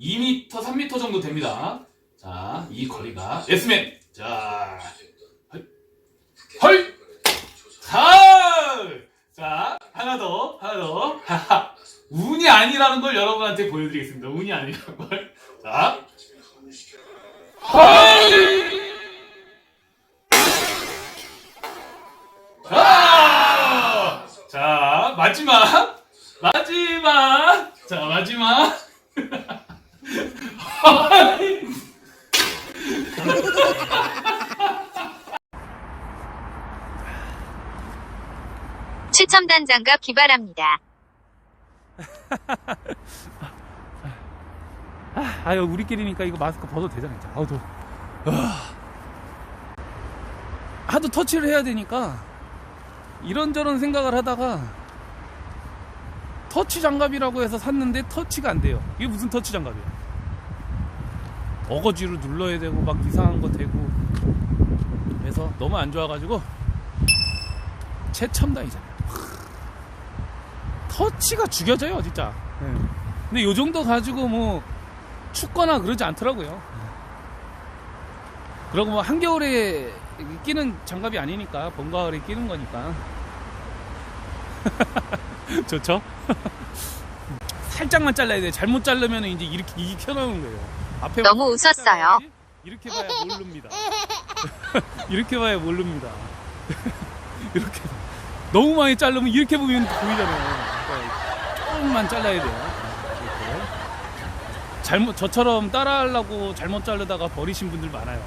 2m, 3m 정도 됩니다. 자, 이 거리가 S맨. 자, 헐! 헐! 자, 하나 더, 하나 더. 운이 아니라는 걸 여러분한테 보여드리겠습니다. 운이 아니라는 걸. 자, 헐! 아! 자, 마지막. 마지막. 자, 마지막. 최첨단 장갑 기발합니다. 아유 우리끼리니까 이거 마스크 벗어도 되잖아 이제 아우 더워 아. 하도 터치를 해야 되니까 이런저런 생각을 하다가 터치 장갑이라고 해서 샀는데 터치가 안 돼요. 이게 무슨 터치 장갑이야? 어거지로 눌러야 되고 막 이상한 거 되고. 그래서 너무 안 좋아가지고 최첨단이잖아요. 터치가 죽여져요 진짜. 예. 근데 요 정도 가지고 뭐 춥거나 그러지 않더라고요. 그러고 뭐 한겨울에 끼는 장갑이 아니니까 봄가을에 끼는 거니까 좋죠? 살짝만 잘라야 돼. 잘못 자르면 이제 이렇게 익혀 나오는 거예요. 앞에 너무 웃었어요. 이렇게 봐야 모릅니다. 이렇게 봐야 모릅니다. 이렇게 너무 많이 자르면 이렇게 보면 보이잖아요. 그러니까 조금만 잘라야 돼요. 이렇게. 잘못 저처럼 따라하려고 잘못 자르다가 버리신 분들 많아요.